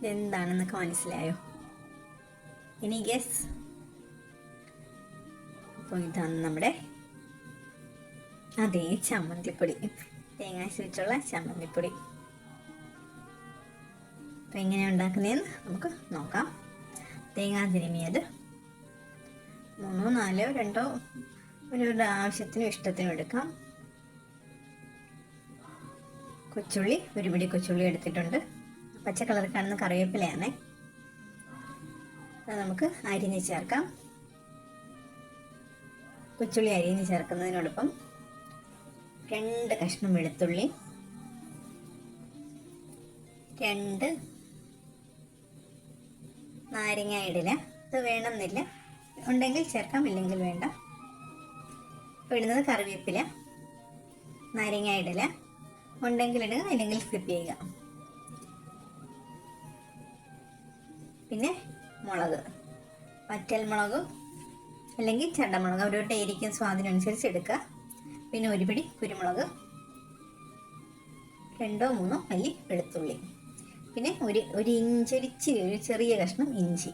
ഇതെന്താണെന്നൊക്കെ മനസ്സിലായോ? ഇനി ഗസ് അപ്പോൾ ഇതാണ് നമ്മുടെ അതേ ചമ്മന്തിപ്പൊടി. തേങ്ങ വെച്ചുള്ള ചമ്മന്തിപ്പൊടി. അപ്പോൾ എങ്ങനെയാണ് ഉണ്ടാക്കുന്നതെന്ന് നമുക്ക് നോക്കാം. തേങ്ങ തിരുമിയത് മൂന്നോ നാലോ രണ്ടോ ഒരു ആവശ്യത്തിനും ഇഷ്ടത്തിനും എടുക്കാം. കൊച്ചുള്ളി ഒരു പിടി കൊച്ചുള്ളി എടുത്തിട്ടുണ്ട്. പച്ച കളർ കാണുന്ന കറിവേപ്പിലയാണ്. അത് നമുക്ക് അരിഞ്ഞ് ചേർക്കാം. കൊച്ചുള്ളി അരിഞ്ഞ് ചേർക്കുന്നതിനോടൊപ്പം രണ്ട് കഷ്ണം വെളുത്തുള്ളി രണ്ട് നാരങ്ങ ഇടില. ഇത് വേണമെന്നില്ല. ഉണ്ടെങ്കിൽ ചേർക്കാം ഇല്ലെങ്കിൽ വേണ്ട. ഇടുന്നത് കറിവേപ്പില നാരങ്ങ ഇടില. ഉണ്ടെങ്കിൽ ഇടുക അല്ലെങ്കിൽ സ്കിപ്പ് ചെയ്യുക. പിന്നെ മുളക്. വറ്റൽ മുളകും അല്ലെങ്കിൽ ചണ്ടമുളക്. അവരവരുടെ എരിക്കും സ്വാദിനനുസരിച്ച് എടുക്കുക. പിന്നെ ഒരു പിടി കുരുമുളക്. രണ്ടോ മൂന്നോ അല്ലി വെളുത്തുള്ളി. പിന്നെ ഒരു ഒരു ഇഞ്ചൊരിച്ചിരി ഒരു ചെറിയ കഷ്ണം ഇഞ്ചി.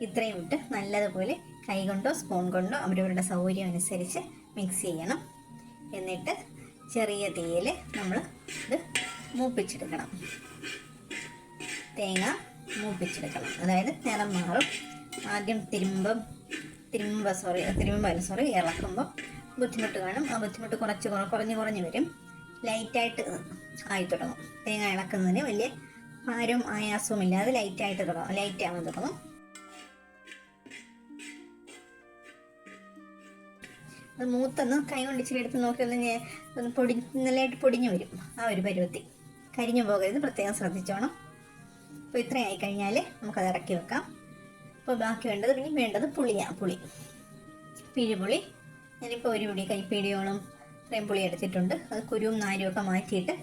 ഇത്രയും ഇട്ട് നല്ലതുപോലെ കൈകൊണ്ടോ സ്പൂൺ കൊണ്ടോ അവരവരുടെ സൗകര്യം അനുസരിച്ച് മിക്സ് ചെയ്യണം. എന്നിട്ട് ചെറിയ തീയിൽ നമ്മൾ ഇത് മൂപ്പിച്ചെടുക്കണം. തേങ്ങ മൂപ്പിച്ചെടുക്കണം. അതായത് നിറം മാറും. ആദ്യം തിരുമ്പം തിരുമ്പ സോറി തിരുമ്പല്ല സോറി ഇളക്കുമ്പോൾ ബുദ്ധിമുട്ട് കാണും. ആ ബുദ്ധിമുട്ട് കുറച്ച് കുറ- കുറഞ്ഞ് കുറഞ്ഞ് വരും. ലൈറ്റായിട്ട് ആയി തുടങ്ങും. തേങ്ങ ഇളക്കുന്നതിന് വലിയ ഭാരവും ആയാസവും ഇല്ലാതെ ലൈറ്റായിട്ട് തുടങ്ങും. ലൈറ്റ് ആവാൻ തുടങ്ങും. അത് മൂത്തൊന്ന് കൈ കൊണ്ട് ഇച്ചിരി എടുത്ത് നോക്കിയാൽ പൊടി നല്ലതായിട്ട് പൊടിഞ്ഞു വരും. ആ ഒരു പരുവത്തി കരിഞ്ഞു പോകരുത്. പ്രത്യേകം ശ്രദ്ധിച്ചോണം. അപ്പോൾ ഇത്രയായി കഴിഞ്ഞാൽ നമുക്കത് ഇറക്കി വെക്കാം. അപ്പോൾ ബാക്കി വേണ്ടത് പിന്നെ വേണ്ടത് പുളിയാണ് പുളി. പിഴിപുളി. ഞാനിപ്പോൾ ഒരു പിടി കൈപ്പിടിയോളം ഇത്രയും പുളി എടുത്തിട്ടുണ്ട്. അത് കുരുവും നാരും ഒക്കെ മാറ്റിയിട്ട്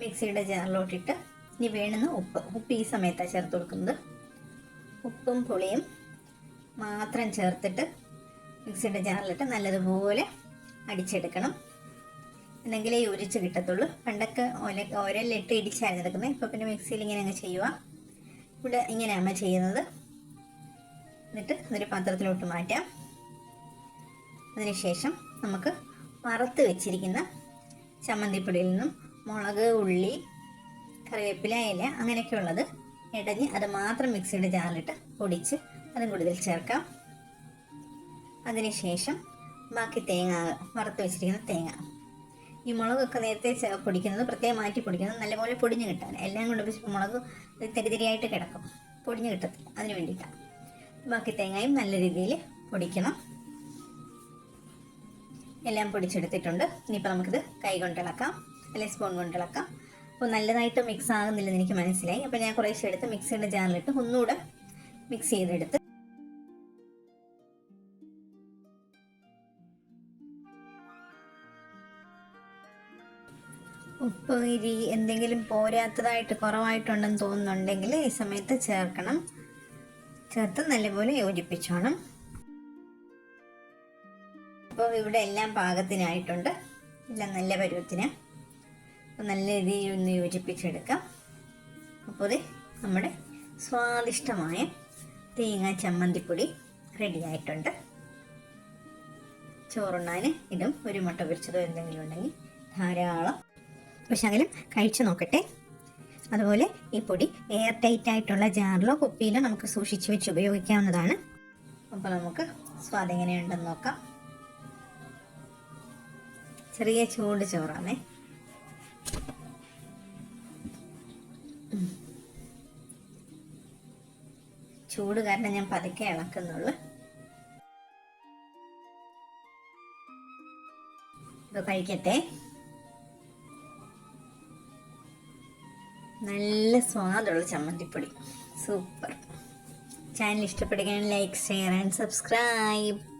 മിക്സിയുടെ ജാറിലോട്ടിട്ട് ഇനി വേണുന്ന ഉപ്പ്. ഉപ്പ് ഈ സമയത്താണ് ചേർത്ത് കൊടുക്കുന്നത്. ഉപ്പും പുളിയും മാത്രം ചേർത്തിട്ട് മിക്സിയുടെ ജാറിലിട്ട് നല്ലതുപോലെ അടിച്ചെടുക്കണം. എന്നെങ്കിലേ ഉരിച്ച് കിട്ടത്തുള്ളൂ. പണ്ടൊക്കെ ഒല ഒരലിട്ട് ഇടിച്ചായിരുന്നു എടുക്കുന്നത്. ഇപ്പോൾ പിന്നെ മിക്സിയിൽ ഇങ്ങനെ അങ്ങ് ചെയ്യുക. ഇവിടെ ഇങ്ങനെ അമ്മ ചെയ്യുന്നത്. എന്നിട്ട് അതൊരു പാത്രത്തിലോട്ട് മാറ്റാം. അതിനുശേഷം നമുക്ക് വറുത്ത് വെച്ചിരിക്കുന്ന ചമ്മന്തിപ്പൊടിയിൽ നിന്നും മുളക് ഉള്ളി കറിവേപ്പില ഇല അങ്ങനെയൊക്കെയുള്ളത് ഇടഞ്ഞ് അത് മാത്രം മിക്സിയുടെ ജാറിലിട്ട് പൊടിച്ച് അതും കൂടുതൽ ചേർക്കാം. അതിനുശേഷം ബാക്കി തേങ്ങ വറുത്ത് വെച്ചിരിക്കുന്ന തേങ്ങ. ഈ മുളകൊക്കെ നേരത്തെ പൊടിക്കുന്നത് പ്രത്യേകം മാറ്റി പൊടിക്കുന്നത് നല്ലപോലെ പൊടിഞ്ഞ് കിട്ടാൻ. എല്ലാം കൊണ്ട് വെച്ചപ്പോൾ മുളക് തരിതരിയായിട്ട് കിടക്കും. പൊടിഞ്ഞ് കിട്ടത്തില്ല. അതിന് വേണ്ടിയിട്ടാണ് ബാക്കി തേങ്ങയും നല്ല രീതിയിൽ പൊടിക്കണം. എല്ലാം പൊടിച്ചെടുത്തിട്ടുണ്ട്. ഇനിയിപ്പോൾ നമുക്കിത് കൈ കൊണ്ടിളക്കാം അല്ലെങ്കിൽ സ്പൂൺ കൊണ്ടിളക്കാം അപ്പോൾ നല്ലതായിട്ട് മിക്സ് ആകുന്നില്ലെന്ന് എനിക്ക് മനസ്സിലായി. അപ്പോൾ ഞാൻ കുറേശ്ശെ എടുത്ത് മിക്സിയുടെ ജാറിലിട്ട് ഒന്നുകൂടെ മിക്സ് ചെയ്തെടുത്ത് ഉപ്പ് ഇരി എന്തെങ്കിലും പോരാത്തതായിട്ട് കുറവായിട്ടുണ്ടെന്ന് തോന്നുന്നുണ്ടെങ്കിൽ ഈ സമയത്ത് ചേർക്കണം. ചേർത്ത് നല്ലപോലെ യോജിപ്പിച്ചോണം. അപ്പോൾ ഇവിടെ എല്ലാം പാകത്തിനായിട്ടുണ്ട്. എല്ലാം നല്ല പരുവത്തിന്. നല്ല രീതിയിൽ ഒന്ന് യോജിപ്പിച്ചെടുക്കാം. അപ്പോൾ ഇത് നമ്മുടെ സ്വാദിഷ്ടമായ തേങ്ങ ചമ്മന്തിപ്പൊടി റെഡി ആയിട്ടുണ്ട്. ചോറുണ്ണാൻ ഇതും ഒരു മുട്ട പൊരിച്ചതോ എന്തെങ്കിലും ഉണ്ടെങ്കിൽ ധാരാളം ശകലം കഴിച്ചു നോക്കട്ടെ. അതുപോലെ ഈ പൊടി എയർ ടൈറ്റ് ആയിട്ടുള്ള ജാറിലോ കുപ്പിയിലോ നമുക്ക് സൂക്ഷിച്ച് വെച്ച് ഉപയോഗിക്കാവുന്നതാണ്. അപ്പോൾ നമുക്ക് സ്വാദ് എങ്ങനെയുണ്ടെന്ന് നോക്കാം. ചെറിയ ചൂട് ചോറാണേ. ചൂട് കാരണം ഞാൻ പതുക്കെ ഇളക്കുന്നുള്ളു. ഇത് കഴിക്കട്ടെ. നല്ല സ്വാദുള്ള ചമ്മന്തിപ്പൊടി. സൂപ്പർ. ചാനൽ ഇഷ്ടപ്പെടുകയാണെങ്കിൽ ലൈക്ക് ഷെയർ ആൻഡ് സബ്സ്ക്രൈബ്